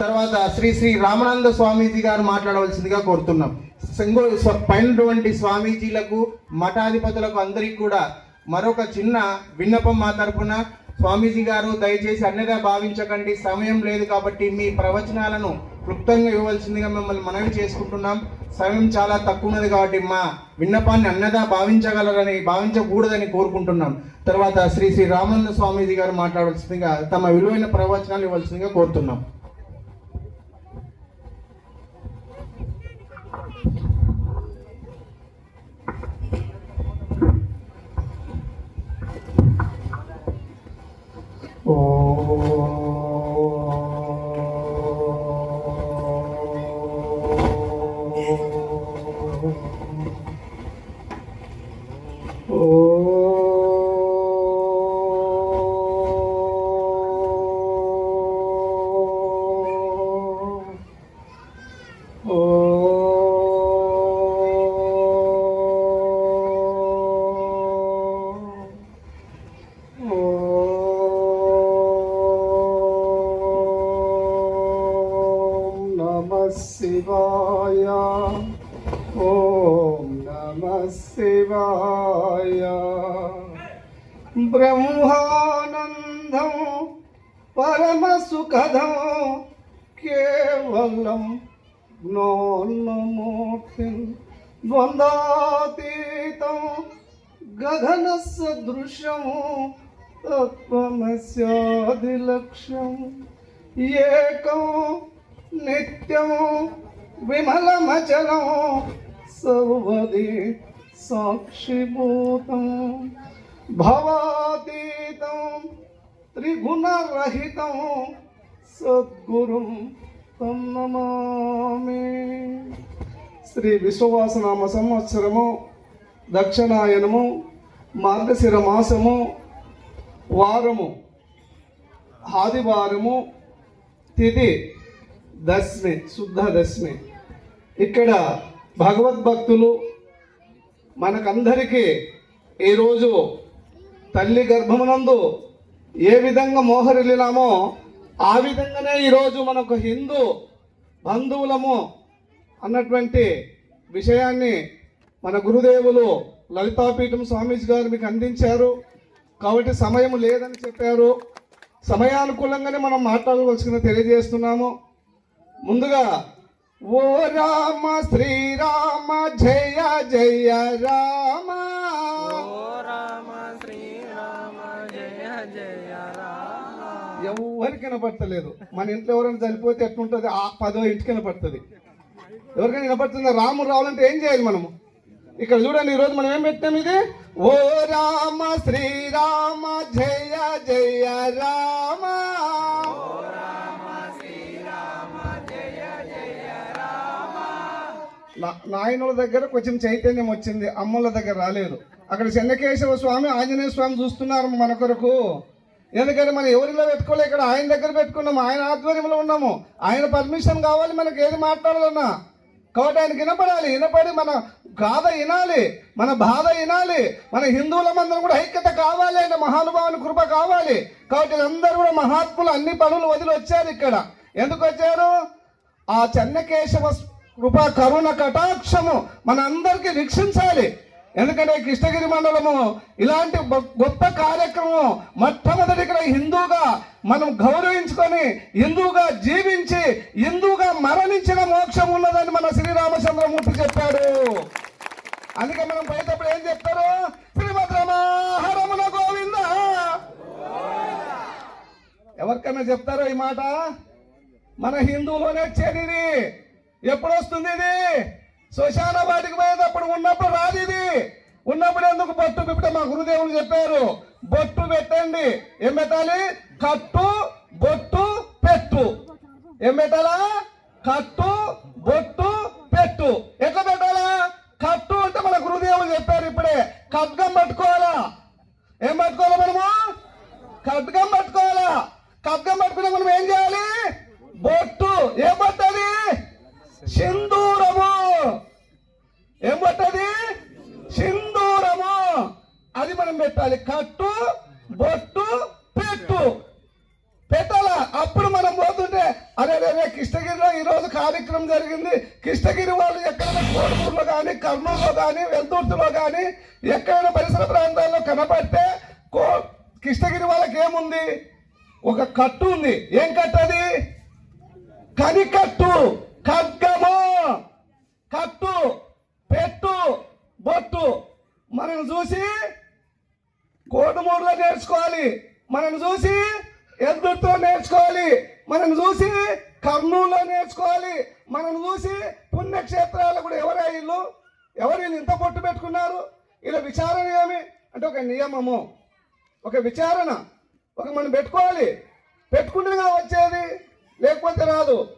తర్వాత శ్రీ శ్రీ రామానంద స్వామీజీ గారు మాట్లాడవలసిందిగా కోరుతున్నాం. సింగో పైనటువంటి స్వామీజీలకు మఠాధిపతులకు అందరికీ కూడా మరొక చిన్న విన్నపం మా తరపున. స్వామీజీ గారు దయచేసి అన్నదా భావించకండి. సమయం లేదు కాబట్టి మీ ప్రవచనాలను క్లుప్తంగా ఇవ్వవలసిందిగా మిమ్మల్ని మనవి చేసుకుంటున్నాం. సమయం చాలా తక్కువ ఉన్నది కాబట్టి మా విన్నపాన్ని అన్నదా భావించగలరని భావించకూడదని కోరుకుంటున్నాం. తర్వాత శ్రీ శ్రీ రామానంద స్వామీజీ గారు మాట్లాడవలసిందిగా తమ విలువైన ప్రవచనాలు ఇవ్వాల్సిందిగా కోరుతున్నాం. ఓం ब्रह्मानंद परम सुखद केवल ज्ञानमूर्तिं द्वन्द्वातीतं गगनसदृशं तत्त्वमस्यादिलक्ष्यम् एकं नित्यं सर्वदी సాక్షిభూతం భవాతీతం త్రిగుణరహితం సద్గురుం తం నమామి. శ్రీ విశ్వవాసనామ సంవత్సరము దక్షిణాయనము మార్గశిర మాసము వారము ఆదివారము తిథి దశమి శుద్ధ దశమి. ఇక్కడ భగవద్భక్తులు మనకందరికీ ఈరోజు తల్లి గర్భమునందు ఏ విధంగా మోహరిల్లినామో ఆ విధంగానే ఈరోజు మనకు హిందూ బంధువులము అన్నటువంటి విషయాన్ని మన గురుదేవులు లలితాపీఠం స్వామీజీ గారు మీకు అందించారు. కాబట్టి సమయం లేదని చెప్పారు. సమయానుకూలంగానే మనం మాట్లాడవలసిన తెలియజేస్తున్నాము. ముందుగా ఓ రామ శ్రీరామ జయ జయ రామ. ఎవరికి వినపడతలేదు మన ఇంట్లో ఎవరైనా చనిపోతే ఎట్లుంటుంది? ఆ పదో ఇంటికి వినపడుతుంది ఎవరికైనా వినపడుతుందా రాముడు రావాలంటే ఏం చేయాలి మనము ఇక్కడ చూడండి ఈరోజు మనం ఏం పెట్టాం ఇది? ఓ రామ శ్రీరామ జయ జయ రామ. నాయనుల దగ్గర కొంచెం చైతన్యం వచ్చింది అమ్మల దగ్గర రాలేదు. అక్కడ చెన్నకేశవ స్వామి ఆంజనేయ స్వామి చూస్తున్నారు మన కొరకు. ఎందుకంటే మనం ఎవరిలో పెట్టుకోలే? ఇక్కడ ఆయన దగ్గర పెట్టుకున్నాము ఆయన ఆధ్వర్యంలో ఉన్నాము. ఆయన పర్మిషన్ కావాలి మనకి ఏది మాట్లాడాలన్నా. కాబట్టి ఆయనకి వినపడాలి వినపడి మన గాథ వినాలి మన బాధ వినాలి. మన హిందువుల మందరం కూడా ఐక్యత కావాలి అంటే మహానుభావుని కృప కావాలి. కాబట్టి అందరూ కూడా మహాత్ములు అన్ని పనులు వదిలి వచ్చారు ఇక్కడ. ఎందుకు వచ్చారు? ఆ చెన్నకేశవ కృప కరుణ కటాక్షము మన అందరికీ వీక్షించాలి. ఎందుకంటే కృష్ణగిరి మండలము ఇలాంటి గొప్ప కార్యక్రమం మొట్టమొదటి ఇక్కడ హిందూగా మనం గౌరవించుకొని హిందూగా జీవించి హిందూగా మరణించిన మోక్షం ఉన్నదని మన శ్రీరామచంద్రమూర్తి చెప్పాడు. అందుకే మనం పోయేటప్పుడు ఏం చెప్తారు? శ్రీమద్రమాహరమున గోవింద. ఎవరికైనా చెప్తారో ఈ మాట? మన హిందువులోనే వచ్చేది ఎప్పుడు వస్తుంది ఇది శ్మశాన వాటికి పోయేటప్పుడు ఉన్నప్పుడు రాదు ఇది ఉన్నప్పుడు ఎందుకు బొట్టు పెట్ట మా గురుదేవులు చెప్పారు బొట్టు పెట్టండి. ఏం పెట్టాలి? కట్టు బొట్టు పెట్టు. ఏం పెట్టాలా? కట్టు బొట్టు పెట్టు. ఎట్లా పెట్టాలా? కట్టు అంటే మన గురుదేవులు చెప్పారు ఇప్పుడే. ఖడ్గం పట్టుకోవాలా? ఏం పట్టుకోవాలా మనము? ఖడ్గం పట్టుకోవాలా? ఖడ్గం పట్టుకునే మనం ఏం చేయాలి? బొట్టు. ఏం పట్టాలి సింధూరము. ఏం పట్టది? సింధూరము. అది మనం పెట్టాలి. కట్టు బొట్టు పెట్టు. పెట్టాల? అప్పుడు మనం పోతుంటే అరే రే కృష్ణగిరిలో ఈ రోజు కార్యక్రమం జరిగింది. కృష్ణగిరి వాళ్ళు ఎక్కడైనా కోడూరులో కానీ కర్నూలులో కానీ వెల్దుర్తిలో కానీ ఎక్కడైనా పరిసర ప్రాంతాల్లో కనపడితే కో కృష్ణగిరి వాళ్ళకి ఏముంది? ఒక కట్టు ఉంది. ఏం కట్టది? కనికట్టు. ఖగ్గము కట్టు పెట్టు బొట్టు. మనం చూసి కోటమూరులో నేర్చుకోవాలి. మనం చూసి ఎద్దుతో నేర్చుకోవాలి. మనం చూసి కర్నూలులో నేర్చుకోవాలి. మనం చూసి పుణ్యక్షేత్రాలు కూడా ఎవరు వీళ్ళు? ఎవరు వీళ్ళు ఇంత పొట్టు పెట్టుకున్నారు? ఇలా విచారణ ఏమి? అంటే ఒక నియమము. ఒక విచారణ. ఒక మనం పెట్టుకోవాలి. పెట్టుకుంటేనే వచ్చేది. లేకపోతే రాదు.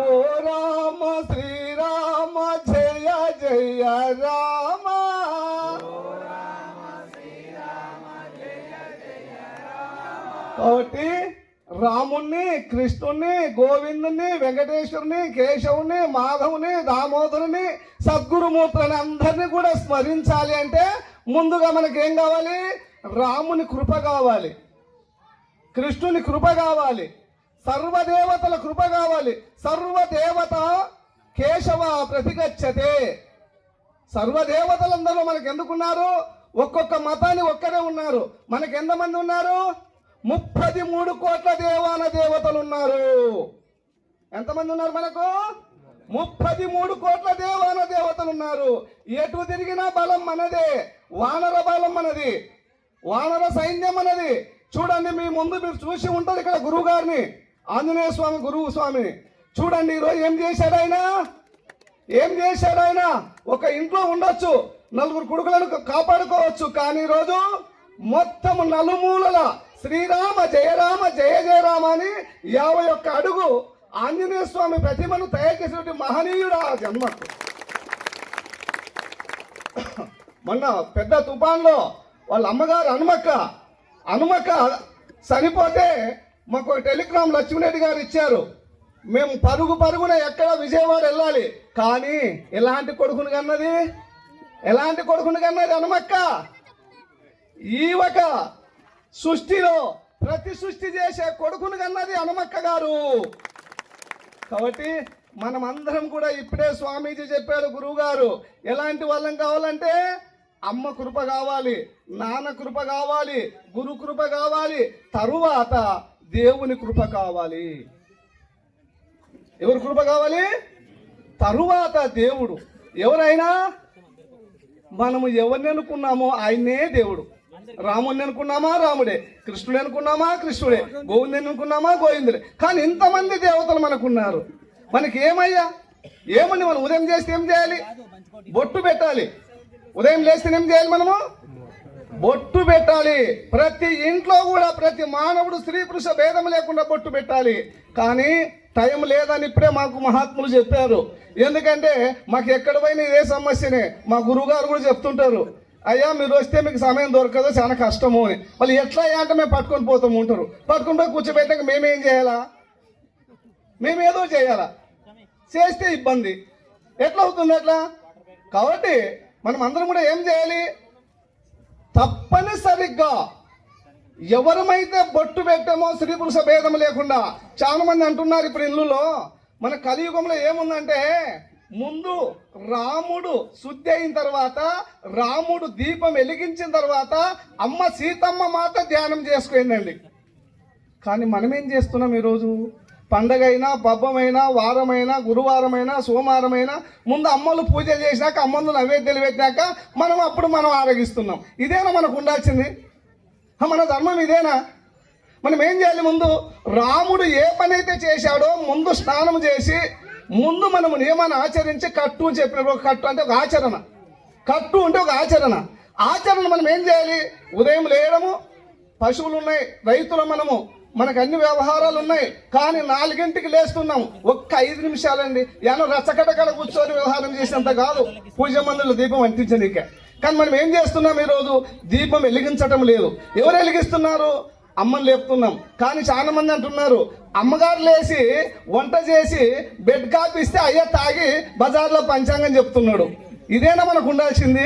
ఓ రామ శ్రీరామ జయ జయ రామ. కాబట్టి రాముణ్ణి కృష్ణుణ్ణి గోవిందుని వెంకటేశ్వరుని కేశవుని మాధవుని దామోదరుని సద్గురుమూర్తులని అందరినీ కూడా స్మరించాలి అంటే ముందుగా మనకేం కావాలి? రాముని కృప కావాలి. కృష్ణుని కృప కావాలి. సర్వదేవతల కృప కావాలి. సర్వదేవత కేశవ ప్రతిగచ్చతే. సర్వదేవతలందరూ మనకు ఎందుకున్నారు? ఒక్కొక్క మతాన్ని ఒక్కరే ఉన్నారు. మనకు ఎంతమంది ఉన్నారు? ముప్పది మూడు కోట్ల దేవాన దేవతలు ఉన్నారు ఎంతమంది ఉన్నారు మనకు? ముప్పది మూడు కోట్ల దేవాన దేవతలు ఉన్నారు ఎటు తిరిగినా బలం మనదే. వానర బలం మనది. వానర సైన్యం మనది. చూడండి మీ ముందు మీరు చూసి ఉంటారు ఇక్కడ గురువు గారిని ఆంజనేయ స్వామి గురువు స్వామి. చూడండి ఈరోజు ఏం చేశాడు ఆయన? ఏం చేశాడు ఆయన? ఒక ఇంట్లో ఉండొచ్చు నలుగురు కొడుకులను కాపాడుకోవచ్చు కానీ ఈరోజు మొత్తం నలుమూలల శ్రీరామ జయరామ జయ జయరామ అని యాభై ఒక్క అడుగు ఆంజనేయ స్వామి ప్రతిమను తయారు చేసినటువంటి మహనీయుడు ఆ జన్మకు. మొన్న పెద్ద తుఫాన్లో వాళ్ళ అమ్మగారు హనుమక్క హనుమక్క చనిపోతే మాకు టెలిగ్రామ్ లక్ష్మీరెడ్డి గారు ఇచ్చారు. మేము పరుగు పరుగున ఎక్కడ విజయవాడ వెళ్ళాలి. కానీ ఎలాంటి కొడుకును కన్నది? ఎలాంటి కొడుకును కన్నది అనమక్క ఈ ఒక సృష్టిలో ప్రతి సృష్టి చేసే కొడుకును కన్నది అనమక్క గారు. కాబట్టి మనం అందరం కూడా ఇప్పుడే స్వామీజీ చెప్పారు గురువు గారు ఎలాంటి వాళ్ళం కావాలంటే అమ్మ కృప కావాలి నాన్న కృప కావాలి గురు కృప కావాలి తరువాత దేవుని కృప కావాలి. ఎవరి కృప కావాలి? తరువాత దేవుడు. ఎవరైనా? మనము ఎవరిని అనుకున్నామో ఆయనే దేవుడు. రాముని అనుకున్నామా? రాముడే. కృష్ణుడు అనుకున్నామా? కృష్ణుడే. గోవిందుని అనుకున్నామా? గోవిందుడే. కానీ ఇంతమంది దేవతలు మనకున్నారు. మనకి ఏమయ్యా ఏమని మనం ఉదయం చేస్తే ఏం చేయాలి? బొట్టు పెట్టాలి. ఉదయం లేస్తే ఏం చేయాలి మనము? బొట్టు పెట్టాలి. ప్రతి ఇంట్లో కూడా ప్రతి మానవుడు స్త్రీ పురుష భేదం లేకుండా బొట్టు పెట్టాలి. కానీ టైం లేదని ఇప్పుడే మాకు మహాత్ములు చెప్పారు. ఎందుకంటే మాకు ఎక్కడ పోయినా ఇదే సమస్యనే. మా గురువుగారు కూడా చెప్తుంటారు. అయ్యా మీరు వస్తే మీకు సమయం దొరకదు చాలా కష్టము అని. వాళ్ళు ఎట్లా అయ్యా అంటే మేము పట్టుకొని పోతాము ఉంటారు పట్టుకొని పోయి కూర్చోబెట్టాక మేమేం చేయాలా? మేమేదో చేయాలా? చేస్తే ఇబ్బంది. ఎట్లా అవుతుంది అట్లా? కాబట్టి మనం అందరం కూడా ఏం చేయాలి? తప్పనిసరిగా ఎవరమైతే బొట్టు పెట్టామో స్త్రీ పురుష భేదం లేకుండా చాలా మంది అంటున్నారు ఇప్పుడు ఇల్లులో. మన కలియుగంలో ఏముందంటే ముందు రాముడు శుద్ధి అయిన తర్వాత రాముడు దీపం వెలిగించిన తర్వాత అమ్మ సీతమ్మ మాత ధ్యానం చేసుకుందండి కానీ మనం ఏం చేస్తున్నాం ఈరోజు? పండగైనా పబ్బమైనా వారమైనా గురువారమైనా సోమవారమైనా ముందు అమ్మలు పూజ చేసినాక అమ్మలు నైవేద్యాలు పెట్టినాక మనం అప్పుడు మనం ఆరగిస్తున్నాం. ఇదేనా మనకు ఉండాల్సింది? మన ధర్మం ఇదేనా? మనం ఏం చేయాలి ముందు? రాముడు ఏ పని అయితే చేశాడో ముందు స్నానం చేసి ముందు మనము నియమాన్ని ఆచరించి కట్టు అని చెప్పినప్పుడు ఒక కట్టు అంటే ఒక ఆచరణ. కట్టు అంటే ఒక ఆచరణ. ఆచరణ మనం ఏం చేయాలి? ఉదయం లేయడము పశువులు ఉన్నాయి రైతులు మనము. మనకు అన్ని వ్యవహారాలు ఉన్నాయి కానీ నాలుగింటికి లేస్తున్నాం. ఒక్క ఐదు నిమిషాలండి. ఏమో రచ్చకటకడ కూర్చొని వ్యవహారం చేసినంత కాదు. పూజ మందులు దీపం అంటించనీకే. కానీ మనం ఏం చేస్తున్నాం ఈరోజు? దీపం వెలిగించటం లేదు. ఎవరు వెలిగిస్తున్నారు? అమ్మని లేపుతున్నాం. కానీ చాలా మంది అంటున్నారు అమ్మగారు లేచి వంట చేసి బెడ్ కాపీ ఇస్తే తాగి బజార్లో పంచాంగం చెప్తున్నాడు. ఇదేనా మనకు ఉండాల్సింది?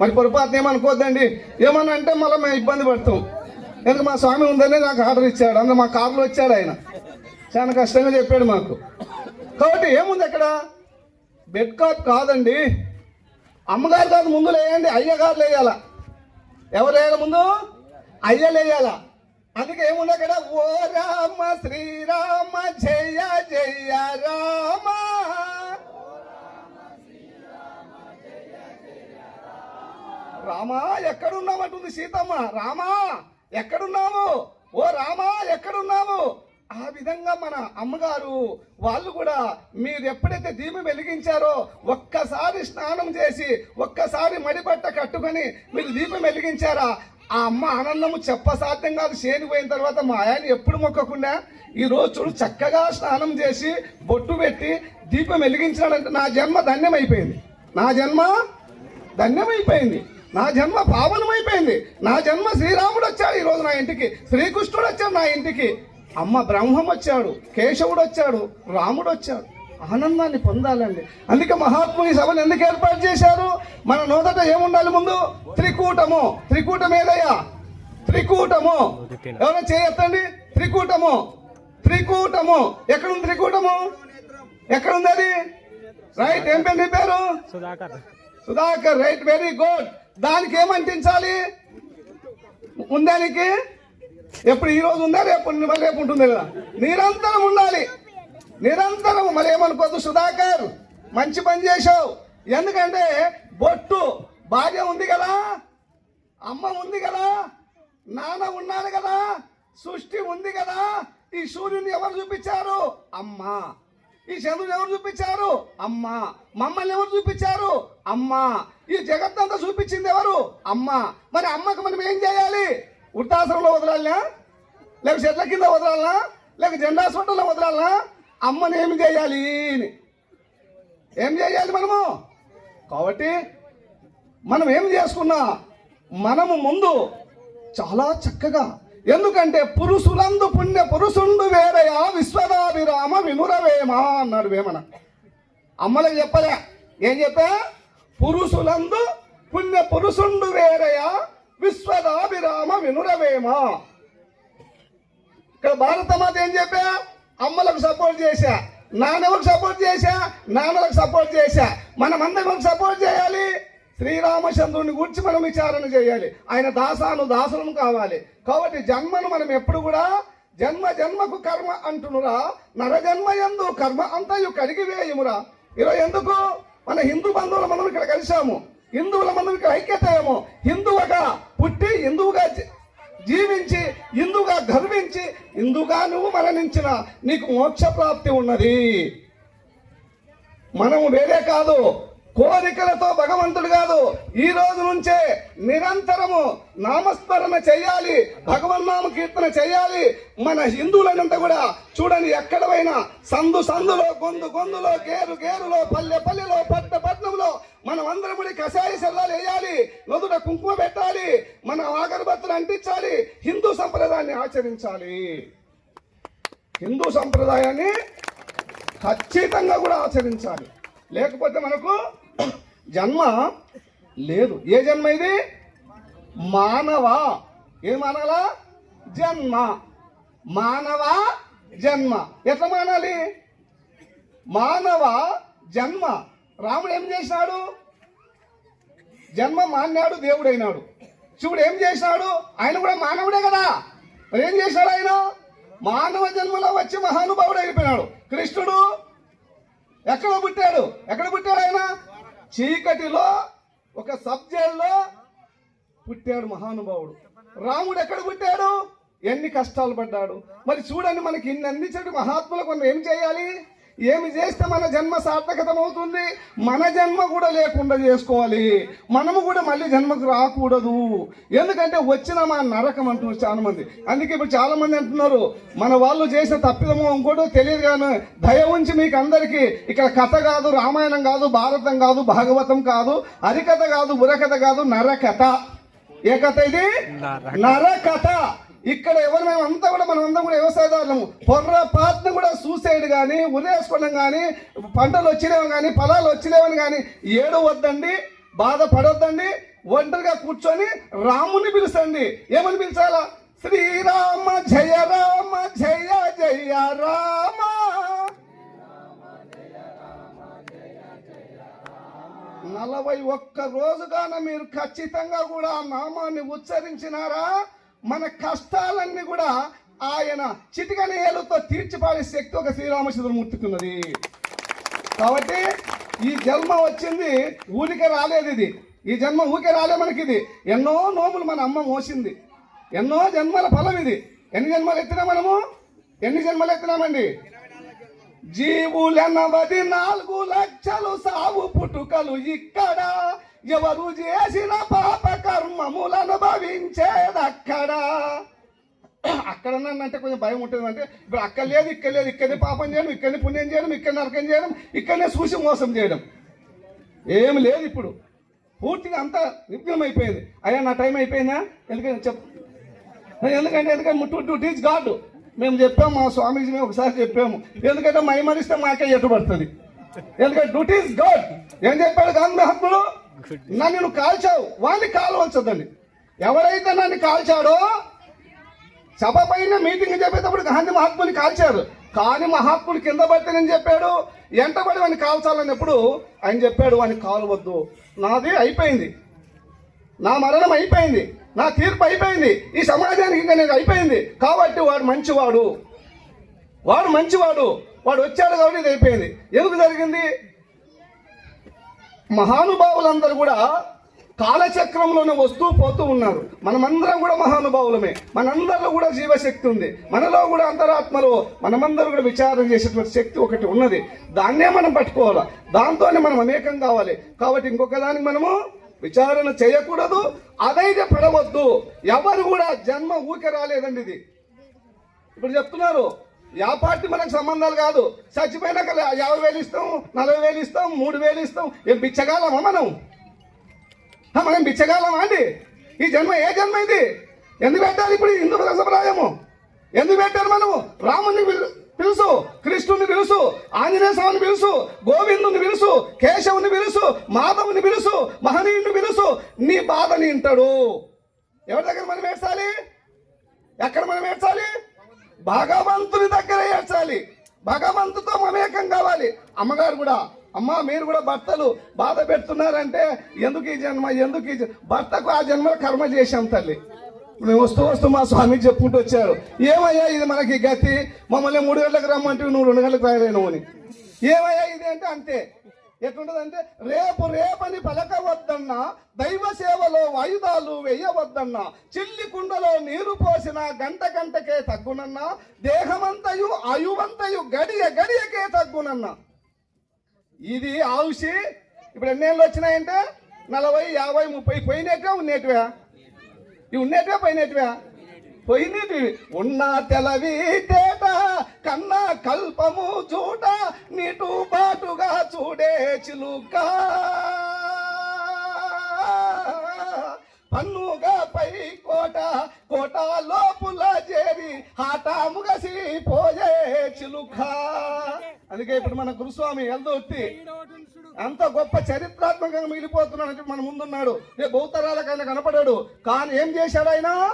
మరి పొరపాటున ఏమనుకోవద్దండి ఏమన్నా అంటే మళ్ళీ మేము ఇబ్బంది పడతాం. ఎందుకు మా స్వామి ఉందని నాకు ఆర్డర్ ఇచ్చాడు. అందులో మా కారులో వచ్చాడు ఆయన. చాలా కష్టంగా చెప్పాడు మాకు. కాబట్టి ఏముంది అక్కడ? బెడ్ కాప్ కాదండి. అమ్మగారు కాదు ముందు లేయండి అయ్యగారు లేయాల. ఎవరు లేయాల ముందు? అయ్య లేయాల. అందుకే ఏముంది అక్కడ? ఓ రామ శ్రీరామ జయ జయ రామ. రామా ఎక్కడున్నామంటుంది సీతమ్మ. రామా! ఎక్కడున్నావు? ఓ రామా ఎక్కడున్నావు? ఆ విధంగా మన అమ్మగారు వాళ్ళు కూడా మీరు ఎప్పుడైతే దీపం వెలిగించారో ఒక్కసారి స్నానం చేసి ఒక్కసారి మడిబట్ట కట్టుకొని మీరు దీపం వెలిగించారా? ఆ అమ్మ ఆనందము చెప్పసాధ్యం కాదు. చేరిపోయిన తర్వాత మా ఆయన ఎప్పుడు మొక్కకుండా ఈ రోజు చూడు చక్కగా స్నానం చేసి బొట్టు పెట్టి దీపం వెలిగించాడంటే నా జన్మ ధన్యమైపోయింది. నా జన్మ ధన్యమైపోయింది. నా జన్మ పావనమైపోయింది. నా జన్మ శ్రీరాముడు వచ్చాడు ఈరోజు నా ఇంటికి. శ్రీకృష్ణుడు వచ్చాడు నా ఇంటికి. అమ్మ బ్రహ్మం వచ్చాడు కేశవుడు వచ్చాడు రాముడు వచ్చాడు ఆనందాన్ని పొందాలండి. అందుకే మహాత్ముని ఈ సభను ఎందుకు ఏర్పాటు చేశారు? మన నోదట ఏముండాలి ముందు? త్రికూటము. త్రికూటం ఏదయ్యా? త్రికూటము. ఎవరైనా చేయొద్దండి త్రికూటము. త్రికూటము. ఎక్కడుంది త్రికూటము? ఎక్కడుంది అది? రైట్ ఏం పేరు నీ పేరు? సుధాకర్ రైట్ వెరీ గుడ్ దానికి ఏమంటించాలి? ఉందానికి ఎప్పుడు ఈ రోజు ఉందా రేపు మళ్ళీ రేపు ఉంటుంది కదా. నిరంతరం ఉండాలి. నిరంతరం మరి ఏమనుకోద్దు సుధాకర్. మంచి పని చేశావు. ఎందుకంటే బొట్టు భార్య ఉంది కదా అమ్మ ఉంది కదా నాన్న ఉన్నాడు కదా సృష్టి ఉంది కదా ఈ సూర్యుని ఎవరు చూపించారు? అమ్మ. ఈ చంద్రుని ఎవరు చూపించారు? అమ్మ. మమ్మల్ని ఎవరు చూపించారు? అమ్మ. ఈ జగత్తంతా చూపించింది ఎవరు? అమ్మ. మరి అమ్మకు మనం ఏం చేయాలి? వృద్ధాశ్రమంలో వదలాలనా? లేక చెట్ల కింద వదలాలనా? లేక జెండా సొట్టలో వదలాలనా? అమ్మని ఏం చేయాలి? అని. ఏం చేయాలి మనము? కాబట్టి మనం ఏం చేసుకున్నా? మనము ముందు చాలా చక్కగా ఎందుకంటే పురుషులందు పుణ్య పురుషుండు వేరయా విశ్వదాభిరామ వినురవేమా అన్నాడు వేమన. అమ్మలకు చెప్పలే. ఏం చెప్పా? పురుషులందు పుణ్య పురుషుండు వేరయా విశ్వదాభిరామ వినురవేమ. ఇక్కడ భారతమాత ఏం చెప్పా? అమ్మలకు సపోర్ట్ చేశా. నాన్నలకు సపోర్ట్ చేశా? నాన్నలకు సపోర్ట్ చేశా. మనం సపోర్ట్ చేయాలి. శ్రీరామచంద్రుని గురించి మనం విచారణ చేయాలి. ఆయన దాసాను దాసులను కావాలి. కాబట్టి జన్మను మనం ఎప్పుడు కూడా జన్మ జన్మకు కర్మ అంటునురా. నరజన్మ ఎందు కర్మ అంతయు కడిగి వేయమురా. ఈరోజు ఎందుకు? మన హిందూ బంధువుల మనం ఇక్కడ కలిసాము హిందువుల మనం ఇక్కడ ఐక్యత ఏమో హిందువుగా పుట్టి హిందువుగా జీ- జీవించి హిందువుగా గర్వించి హిందువుగా నువ్వు మరణించిన నీకు మోక్ష ప్రాప్తి ఉన్నది. మనము వేరే కాదు. కోరికలతో భగవంతుడు కాదు. ఈ రోజు నుంచే నిరంతరము నామస్మరణ చేయాలి భగవన్నామ కీర్తన చేయాలి. మన హిందువులనంతా కూడా చూడండి ఎక్కడ పోయినా సందు సందులో గొంతు గొంతులో గేరు గేరులో పల్లె పల్లెలో పట్ట పట్నంలో మనం అందరం కూడా కషాయ సెల్లాలు వేయాలి నొదుట కుంకుమ పెట్టాలి మన ఆగరబత్తులు అంటించాలి హిందూ సంప్రదాయాన్ని ఆచరించాలి. హిందూ సంప్రదాయాన్ని ఖచ్చితంగా కూడా ఆచరించాలి. లేకపోతే మనకు జన్మ లేదు. ఏ జన్మ ఇది? మానవ. ఏ మానాలా జన్మ. మానవ జన్మ. ఎట్లా మానాలి? మానవ జన్మ. రాముడు ఏం చేసినాడు జన్మ మాన్యాడు దేవుడైనాడు. శివుడు ఏం చేసినాడు ఆయన కూడా మానవుడే కదా. మరి ఏం చేశాడు ఆయన? మానవ జన్మలో వచ్చి మహానుభావుడు అయిపోయినాడు. కృష్ణుడు ఎక్కడ పుట్టాడు. ఎక్కడ పుట్టాడు ఆయన? చీకటిలో ఒక సబ్జెక్ట్లో పుట్టాడు మహానుభావుడు. రాముడు ఎక్కడ పుట్టాడు? ఎన్ని కష్టాలు పడ్డాడు. మరి చూడండి మనకి ఇన్ని అందించే మహాత్ములకు మనం ఏం చేయాలి? ఏమి చేస్తే మన జన్మ సార్థకతమవుతుంది? మన జన్మ కూడా లేకుండా చేసుకోవాలి. మనము కూడా మళ్ళీ జన్మకు రాకూడదు. ఎందుకంటే వచ్చిన మా నరకం అంటున్నారు చాలా మంది అందుకే ఇప్పుడు చాలా మంది అంటున్నారు మన వాళ్ళు చేసిన తప్పిదమో ఇంకోటో తెలియదు కానీ దయ ఉంచి మీకు అందరికీ ఇక్కడ కథ కాదు రామాయణం కాదు భారతం కాదు భాగవతం కాదు హరికథ కాదు బుర్రకథ కాదు నరకథ. ఏ కథ ఇది? నరకథ. ఇక్కడ ఎవరు మేము అంతా కూడా మనం అంతా కూడా వ్యవసాయదారులము. పొర్రపాటును కూడా సూసైడ్ కానీ ఉరేసుకోవడం కానీ పంటలు వచ్చినవి కానీ పొలాలు వచ్చినవని కానీ ఏడు వద్దండి బాధపడొద్దండి ఒంటరిగా కూర్చొని రాముని పిలుచండి ఏమని పిలిచాలా? శ్రీరామ జయ రామ జయ జయ రామ నలభై ఒక్క రోజుగాన మీరు ఖచ్చితంగా కూడా ఆ నామాన్ని ఉచ్చరించినారా? మన కష్టాలన్నీ కూడా ఆయన చిటికని ఏలుతో తీర్చిపాడే శక్తి ఒక శ్రీరామచంద్రమూర్తికి ఉన్నది కాబట్టి ఈ జన్మ వచ్చింది ఊరికే రాలేదు ఇది. ఈ జన్మ ఊరికే రాలే మనకి ఇది ఎన్నో నోములు మన అమ్మ మోసింది. ఎన్నో జన్మల ఫలం ఇది. ఎన్ని జన్మలు ఎత్తినా మనము? ఎన్ని జన్మలు ఎత్తినామండి? జీవులెనబది నాలుగు లక్షలు సావు పుట్టుకలు ఇక్కడ. ఎవరు చేసిన పాప కర్మములను భవించేదక్కడ. అక్కడ అంటే కొంచెం భయం ఉంటుంది అంటే ఇప్పుడు అక్కడ లేదు ఇక్కడ లేదు ఇక్కడనే పాపం చేయడం ఇక్కడనే పుణ్యం చేయడం ఇక్కడ నరకం చేయడం ఇక్కడనే చూసి మోసం చేయడం. ఏం లేదు ఇప్పుడు. పూర్తిగా అంతా విఘ్నం అయిపోయింది. అయ్యా నా టైం అయిపోయిందా? ఎందుకంటే చెప్ ఎందుకంటే ఎందుకంటే ముట్టు టు టీచ్ గాడ్. మేము చెప్పాము మా స్వామీజీ మేము ఒకసారి చెప్పాము. ఎందుకంటే మైమరిస్తే మాకే ఎటుపడుతుంది ఎందుకంటే డ్యూటీ ఇస్ గాడ్. ఏం చెప్పాడు గాంధీ మహాత్ముడు? నన్ను నువ్వు కాల్చావు. వాడిని కాలవచ్చదండి ఎవరైతే నన్ను కాల్చాడో సభ పైన మీటింగ్ చెప్పేటప్పుడు గాంధీ మహాత్ముని కాల్చారు. కానీ మహాత్ముడు కింద పడితేనని చెప్పాడు? ఎంటబడి వాడిని కాల్చాలన్నప్పుడు ఆయన చెప్పాడు వాడిని కాలవద్దు. నాది అయిపోయింది. నా మరణం అయిపోయింది. నా తీర్పు అయిపోయింది. ఈ సమాజానికి ఇంకా నేను అయిపోయింది. కాబట్టి వాడు మంచివాడు. వాడు మంచివాడు. వాడు వచ్చాడు కాబట్టి ఇది అయిపోయింది. ఎందుకు జరిగింది? మహానుభావులందరూ కూడా కాలచక్రంలోనే వస్తూ పోతూ ఉన్నారు. మనమందరం కూడా మహానుభావులమే. మనందరిలో కూడా జీవశక్తి ఉంది. మనలో కూడా అంతరాత్మలో మనమందరం కూడా విచారం చేసేటువంటి శక్తి ఒకటి ఉన్నది. దాన్నే మనం పట్టుకోవాలి? దాంతోనే మనం అనేకం కావాలి. కాబట్టి ఇంకొక దానికి మనము విచారణ చేయకూడదు అదైతే పడవద్దు ఎవరు కూడా జన్మ ఊకే రాలేదండి ఇది. ఇప్పుడు చెప్తున్నారు యా పార్టీ మనకు సంబంధాలు కాదు. చచ్చిపోయినాక యాభై వేలు ఇస్తాం నలభై వేలు ఇస్తాం మూడు వేలు ఇస్తాం. ఏం బిచ్చగాలమా మనం? మనం బిచ్చగాలమా అండి? ఈ జన్మ ఏ జన్మ ఇది? ఎందుకు పెట్టాలి ఇప్పుడు హిందూ సంప్రదాయము? ఎందుకు పెట్టారు మనము? రాముని పిలుసు కృష్ణుని పిలుసు ఆంజనేయ స్వామిని పిలుసు గోవిందుని పిలుసు కేశవుని పిలుసు మాధవుని పిలుసు మహనీయుని పిలుసు నీ బాధని వింటాడు ఎవరి దగ్గర మనం ఏడ్చాలి? ఎక్కడ మనం ఏడ్చాలి? భగవంతుని దగ్గర ఏడ్చాలి. భగవంతుతో మమేకం కావాలి. అమ్మగారు కూడా అమ్మ మీరు కూడా భర్తలు బాధ పెడుతున్నారంటే ఎందుకు ఈ జన్మ ఎందుకు ఈ జన్మ? భర్తకు ఆ జన్మ కర్మ చేశాం తల్లి. మేము వస్తూ వస్తూ మా స్వామికి చెప్పుకుంటూ వచ్చారు. ఏమయ్యా ఇది మనకి గతి? మమ్మల్ని మూడు గంటలకు రమ్మంటే నువ్వు రెండు గంటలకు రాయలేను అని. ఏమయ్యా ఇది అంటే అంతే. ఎట్లుంటదంటే రేపు రేపని పలకవద్దన్నా దైవ సేవలో వాయుధాలు వేయవద్దన్నా చిల్లి కుండలో నీరు పోసిన గంట గంటకే తగ్గునన్నా దేహమంతయు ఆయువంతయు గడియ గడియకే తగ్గునన్నా. ఇది ఆవుషి ఇప్పుడు ఎన్నేళ్ళు వచ్చినాయంటే? నలభై యాభై ముప్పై పోయినట్టే ఉన్నట్టువా ఇవి ఉండేటివే పోయినట్టువా పోయినవి ఉన్న తెలవి తేట కన్నా కల్పము చూడ నీటు బాటుగా చూడే చిలుక. పన్నుగా పై కోట కోట లోపుల చేరి హాటాముగసి పోయే చిలుక. అందుకే ఇప్పుడు మన గురుస్వామి ఎల్దొత్తి అంత గొప్ప చరిత్రాత్మకంగా మిగిలిపోతున్నాడు మన ముందున్నాడు. రేపు బహుతరాలకు ఆయన కనపడాడు. కానీ ఏం చేశాడు ఆయన?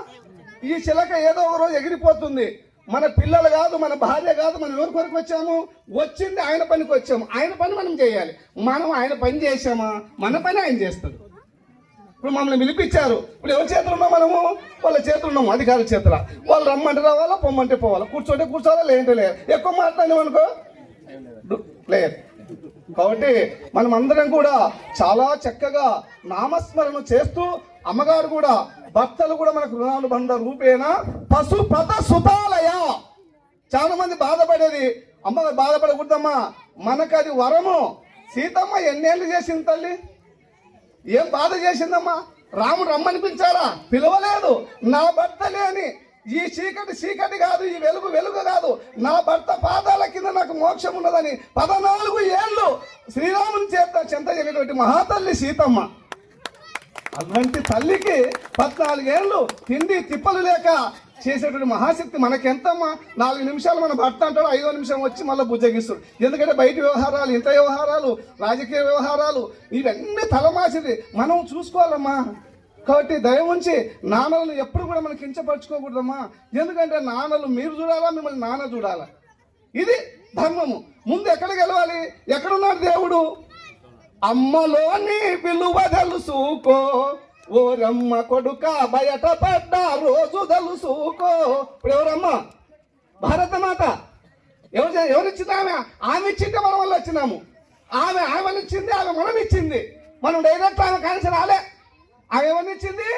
ఈ చిలక ఏదో ఒక రోజు ఎగిరిపోతుంది. మన పిల్లలు కాదు మన భార్య కాదు మనం ఎవరి కొరకు వచ్చాము? వచ్చింది ఆయన పనికి వచ్చాము. ఆయన పని మనం చేయాలి. మనం ఆయన పని చేసామా మన పని ఆయన చేస్తాడు. ఇప్పుడు మమ్మల్ని పిలిపించారు. ఇప్పుడు ఎవరి చేతులు ఉన్నాం మనము? వాళ్ళ చేతులు ఉన్నాము అధికారుల చేతుల. వాళ్ళు రమ్మంటే రావాలా పొమ్మంటే పోవాలా? కూర్చోంటే కూర్చోవాలా లేదంటే లేదు. ఎక్కువ మాట్లాడినాం అనుకో? లేదు. కాబట్టి మనం అందరం కూడా చాలా చక్కగా నామస్మరణ చేస్తూ అమ్మగారు కూడా భర్తలు కూడా మనకు రుణానుబంధ రూపేణ పశుపత సుతాలయ. చాలా మంది బాధపడేది అమ్మ బాధపడకూడదమ్మా మనకు అది వరము. సీతమ్మ ఎన్నేళ్ళు చేసింది తల్లి? ఏం బాధ చేసిందమ్మా? రాముడు రమ్మనిపించారా పిలవలేదు. నా భర్త లేని ఈ చీకటి చీకటి కాదు ఈ వెలుగు వెలుగు కాదు. నా భర్త పాదాల కింద నాకు మోక్షం ఉన్నదని పదనాలుగు ఏళ్ళు శ్రీరాముని చేత చెంత చేయనటువంటి మహాతల్లి సీతమ్మ. అలాంటి తల్లికి పద్నాలుగేళ్ళు తిండి తిప్పలు లేక చేసేటువంటి మహాశక్తి మనకెంతమ్మా? నాలుగు నిమిషాలు మన భర్త అంటాడు ఐదో నిమిషం వచ్చి మళ్ళీ బుజ్జగిస్తాడు ఎందుకంటే బయట వ్యవహారాలు ఇంత వ్యవహారాలు రాజకీయ వ్యవహారాలు ఇవన్నీ తలమాసింది మనం చూసుకోవాలమ్మా. కాబట్టి దయ ఉంచి నాన్నలను ఎప్పుడు కూడా మనం కించపరచుకోకూడదమ్మా. ఎందుకంటే నాన్నలు మీరు చూడాలా మిమ్మల్ని నాన్న చూడాలా? ఇది ధర్మము. ముందు ఎక్కడికి వెళ్ళాలి ఎక్కడున్నాడు దేవుడు? అమ్మలోని విలువ తెలుసుకో. ఓరమ్మ కొడుక బయట పడ్డ రోజు తెలుసుకో. ఇప్పుడు ఎవరమ్మ? భారతమాత. ఎవరు ఎవరిచ్చింది ఆమె? ఆమె ఇచ్చింది మనం వల్ల వచ్చినాము. ఆమె ఆమెను ఇచ్చింది ఆమె మనం ఇచ్చింది. మనం డైరెక్ట్ ఆమె కాల్సి రాలే ఆమె ఏమనిచ్చింది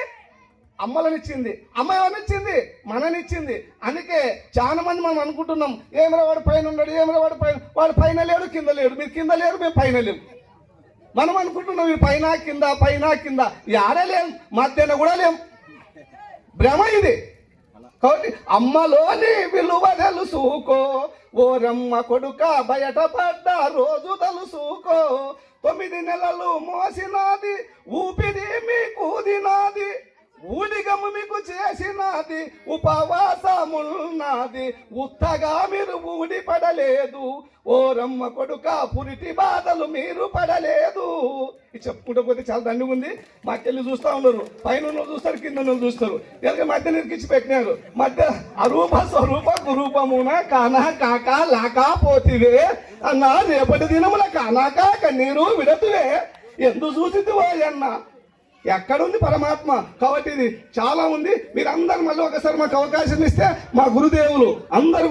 అమ్మలనిచ్చింది అమ్మ ఏమనిచ్చింది మననిచ్చింది అందుకే చాలా మంది మనం అనుకుంటున్నాం ఏమరా వాడు పైన ఉన్నాడు ఏమరా వాడు పైన వాడు పైన లేడు కింద లేడు. మీరు కింద లేరు మేము పైన లేము. మనం అనుకుంటున్నాం ఈ పైన కింద పైన కింద. ఈ ఆడలేం మధ్యన కూడా లేం. భ్రమ ఇది. కాబట్టి అమ్మలోని విలువ తెలుసుకో. ఓరమ్మ కొడుక బయట పడ్డ రోజు తెలుసుకో. తొమ్మిది నెలలు మోసినాది ఊపిరి మీ కూదినాది. ఊడిగము మీకు చేసినది ఉపవాసమున్నది ఉత్తగా మీరు ఊడి పడలేదు. ఓరమ్మ కొడుక పురిటి బాధలు మీరు పడలేదు. ఇది చెప్పుకుంటూ పోతే చాలా దండిగా ఉంది. మధ్యలో చూస్తూ ఉన్నారు. పైన చూస్తారు కింద చూస్తారు. ఎందుకంటే మధ్య నిరికిచ్చి పెట్టినారు? మధ్య అరూప స్వరూప గురూపమున కానా కాక లాకా పోతివే అన్న రేపటి దినముల కానాక కన్నీరు విడతువే. ఎందు చూసిద్దు అన్న ఎక్కడుంది పరమాత్మ? కాబట్టి ఇది చాలా ఉంది. మీరందరూ మళ్ళీ ఒకసారి మాకు అవకాశం ఇస్తే మా గురుదేవులు అందరూ